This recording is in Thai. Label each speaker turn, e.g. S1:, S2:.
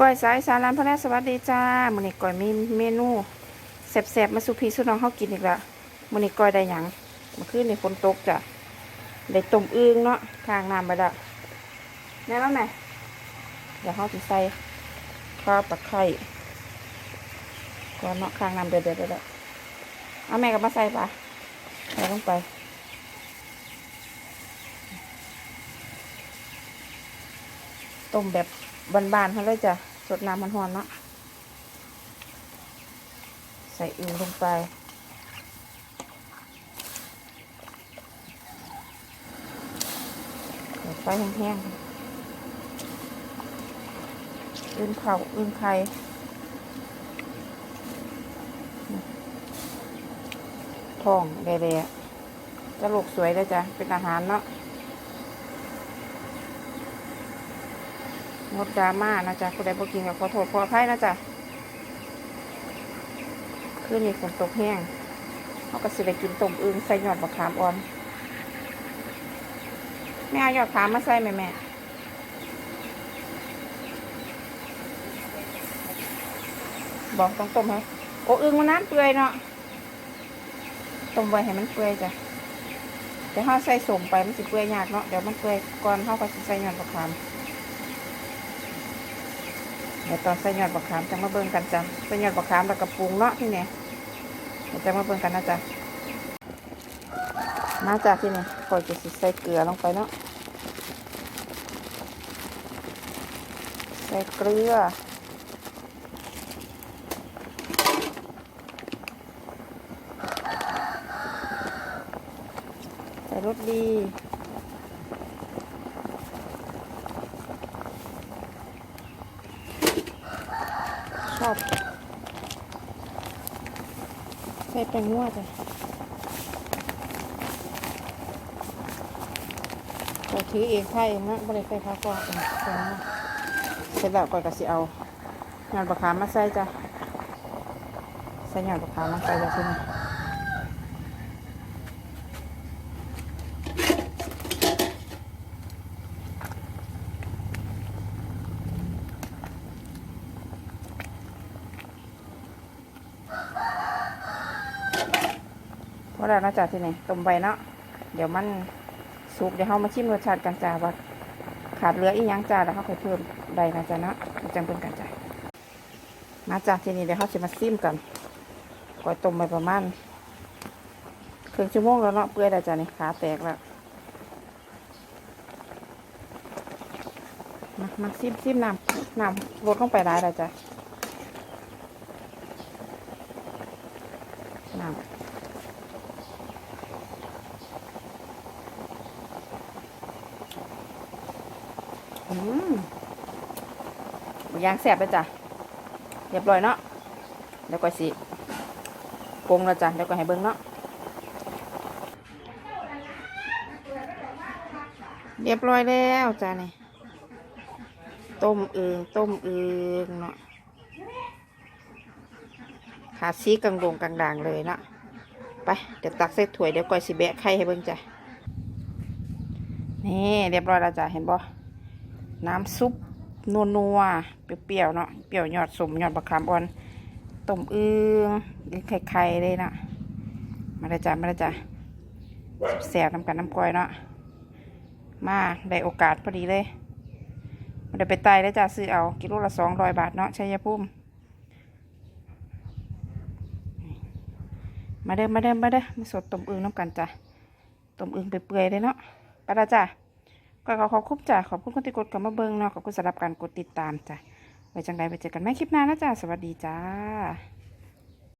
S1: ก้อยสายสารานพระแรกสวัสดีจ้ามื้อนี้ก้อยมีเมนูแซ่บๆมาสู่พี่สู่น้องเฮากินอีกและมื้อนี้ก้อยได้หยังเมื่อคืนนี่ฝนตกจ้ะได้ต้มอึ่งเนาะทางน้ำไปแล้วแม่แล้วไหมเดี๋ยวเฮาสิใส่ข้าวตะไคร้ก่อนเนาะข้างน้ำเดือดๆแล้วเอาแม่ก็มาใส่ปะใส่ลงไปต้มแบบ บานๆเขาเลยจ้ะสดน้ำมันหอนเนาะใส่อึ่งลงไปไฟแห้งๆอึ่งเข่าอึ่งไข่ทองแดงๆจะลูกสวยเลยจ้ะ เป็นอาหารเนาะ งดดราม่านะจ๊ะผู้ใดบ่กินก็ขอโทษขออภัยนะจ๊ะคืนนี้ฝนตกแห้งเขาก็สิได้กินต้มอึ่งใส่ยอดบักขามอ่อนแม่เอายอดขามมาใส่ไหมแม่บอกต้องต้มให้โอ้อึ่งมันน้ำเปื่อยเนาะต้มไว้ให้มันเปื่อยจ้ะเดี๋ยวเขาใส่สมไปมันสิเปื่อยยากเนาะเดี๋ยวมันเปื่อยก่อนเขาก็สิใส่ยอดบักขาม เดี๋ยวตอนใส่ยอดบักขามจะมาเบิ่งกันจ้ะใส่ยอดบักขามแล้วก็ปรุงเนาะที่นี่เดี๋ยวจะมาเบิ่งกันนะจ๊ะมาจ้ะที่นี่ก่อยจะใส่เกลือลงไปเนาะใส่เกลือใส่รสดี ชอบใส่แป้งนัวจ้ะก่อยถือเองไข่เองนะบริใส่ข้าวกล้องเองใส่นัวเสร็จแล้วก่อนก็สิเอางานประขามมาใส่จ้ะใส่ยอดบักขามลงไปจ้ะที่นี่ พอแล้วนาะจ้ะที่นี่ต้มใบเนาะเดี๋ยวมันสุกเดี๋ยวเรามาชิมรสชาติกันจ้าว่าขาดเหลืออีกยังจ้าแล้วเขาไปเพิ่มได้นะจ้ะเนาะจังเพิ่มกันจ้ะมาจ้ะที่นี่เดี๋ยวเขาจะมาซิมกันก่อยต้มไปประมาณครึ่งชั่วโมงแล้วเนาะเปื่อยแล้วจ้ะนี่ขาแตกแล้วมามาซิมซิมน้ำน้ำลดลงไปได้แล้วจ้ะน้ำ อืม หมูย่างแซ่บเลยจ้ะเรียบร้อยเนาะเดี๋ยวก็สิปรุงแล้วจ้ะเดี๋ยวก็ให้เบิ่งเนาะเรียบร้อยแล้วจ้ะนี่ต้มเอืองต้มเอืองเนาะขาซีกังลงกังด่างเลยเนาะไปเดี๋ยวตักใส่ถ้วยเดี๋ยวก่อยสิแบะไข่ให้เบิ่งจ้ะนี่เรียบร้อยแล้วจ้ะเห็นบ่ น้ำซุปนัวนัวๆเปรี้ยวๆเนาะเปรี้ยวยอดสมยอดบะขามอ่อนต้มอึ่งกินไข่ๆเลยนะมาเลยจ้ะมาเลยจ้ะแสบน้ำกันน้ำกล้อยเนาะมาได้โอกาสพอดีเลยมาได้ไปไต่เลยจ้ะซื้อเอากิโลละสองร้อยบาทเนาะชัยภูมิมาเด้อมาเด้อมาเด้อมาสดต้มอึ่งน้ำกันจ้ะต้มอึ่งเปื่อยๆเลยเนาะไปละจ้ะ ก็ขอขอบคุณจ้ะขอบคุณคนที่กดเข้ามาเบิ่งเนาะขอบคุณสำหรับการกดติดตามจ้ะไว้จังใดไปเจอกันใหม่คลิปหน้านะจ้ะสวัสดีจ้า